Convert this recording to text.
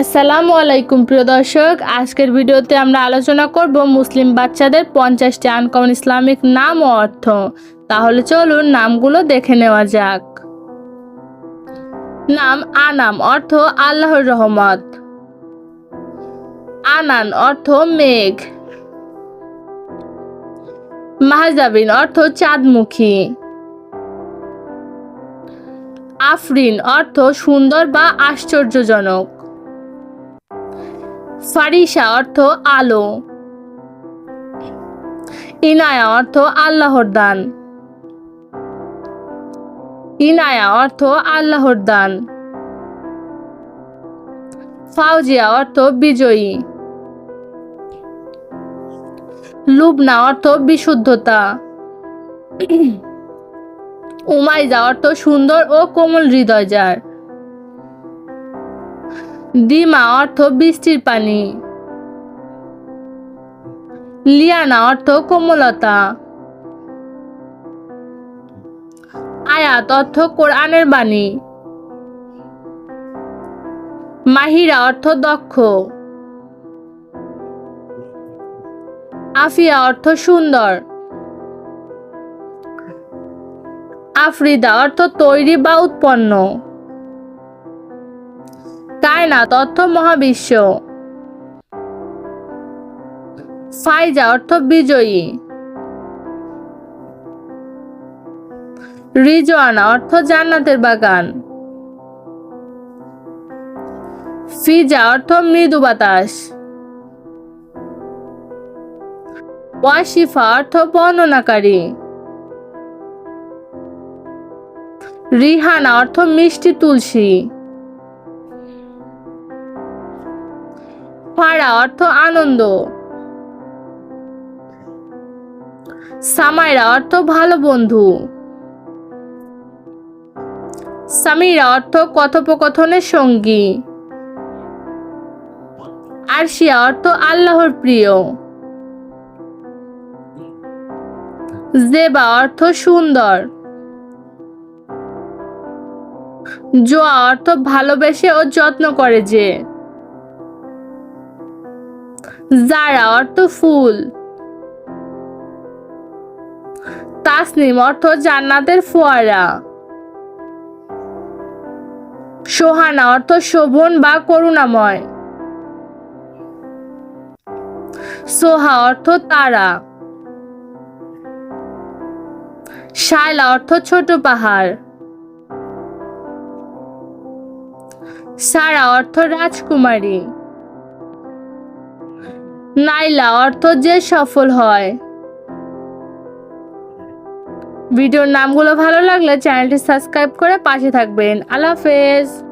আসসালামু আলাইকুম, প্রিয় দর্শক। আজকের ভিডিওতে আমরা আলোচনা করব মুসলিম বাচ্চাদের পঞ্চাশটি আনকমন ইসলামিক নাম ও অর্থ। তাহলে চলুন নামগুলো দেখে নেওয়া যাক। নাম, আনাম অর্থ আল্লাহর রহমত। আনান অর্থ মেঘ। মাহজাবিন অর্থ চাঁদমুখী। আফরিন অর্থ সুন্দর বা আশ্চর্যজনক। ফারিসা অর্থ আলো। ইনায়া অর্থ আল্লাহর দান। ইনায়া অর্থ আল্লাহর দান। ফাউজিয়া অর্থ বিজয়ী। লুবনা অর্থ বিশুদ্ধতা। উমাইজা অর্থ সুন্দর ও কোমল হৃদয় যার। দিমা অর্থ বৃষ্টির পানি। লিয়ানা অর্থ কোমলতা। আয়াত অর্থ কোরআনের বাণী। মাহিরা অর্থ দক্ষ। আফিয়া অর্থ সুন্দর। আফ্রিদা অর্থ তৈরি বা উৎপন্ন। কায়নাত অর্থ মহাবিশ্ব। ফাইজা, অর্থ বিজয়ী। রিজওয়ানা, অর্থ জান্নাতের বাগান। ফিজা, অর্থ মৃদু বাতাস। ওয়াশিফা, অর্থ বর্ণনাকারী। রিহানা, অর্থ মিষ্টি তুলসী। ফাড়া অর্থ আনন্দ। সামাইরা অর্থ ভালো বন্ধু। সামিরা অর্থ কথোপকথনের সঙ্গী। আরশিয়া অর্থ আল্লাহর প্রিয়। জেবা অর্থ সুন্দর। জোয়া অর্থ ভালোবেসে ও যত্ন করে যে। জারা অর্থ ফুল। তাসনিম অর্থ জান্নাতের ফোয়ারা। সোহানা অর্থ শোভন বা করুণাময়। সোহা অর্থ তারা। শায়লা অর্থ ছোট পাহাড়। সারা অর্থ রাজকুমারী। নাইলা, অর্থ যে সফল হয়। ভিডিওর নামগুলো ভালো লাগলে চ্যানেলটি সাবস্ক্রাইব করে পাশে থাকবেন। আল্লাহ হাফেজ।